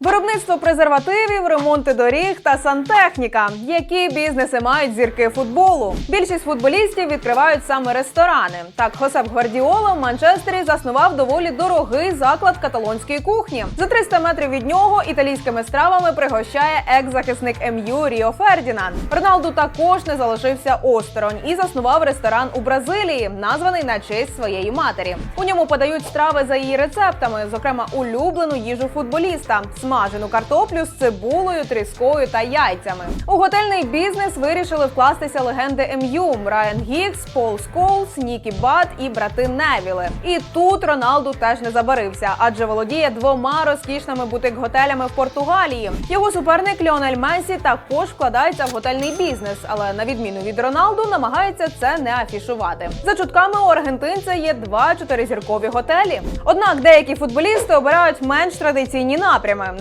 Виробництво презервативів, ремонти доріг та сантехніка. Які бізнеси мають зірки футболу? Більшість футболістів відкривають саме ресторани. Так, Хосеп Гвардіола в Манчестері заснував доволі дорогий заклад каталонської кухні. За 300 метрів від нього італійськими стравами пригощає екс-захисник МЮ Ріо Фердінанд. Роналду також не залишився осторонь і заснував ресторан у Бразилії, названий на честь своєї матері. У ньому подають страви за її рецептами, зокрема улюблену їжу футболіста смажену картоплю з цибулею, тріскою та яйцями. У готельний бізнес вирішили вкластися легенди МЮ Райан Гікс, Пол Сколс, Нікі Бат і брати Невіли. І тут Роналду теж не забарився, адже володіє двома розкішними бутик-готелями в Португалії. Його суперник Ліонель Месі також вкладається в готельний бізнес, але на відміну від Роналду намагається це не афішувати. За чутками у аргентинця є два чотиризіркові готелі. Однак деякі футболісти обирають менш традиційні напрями.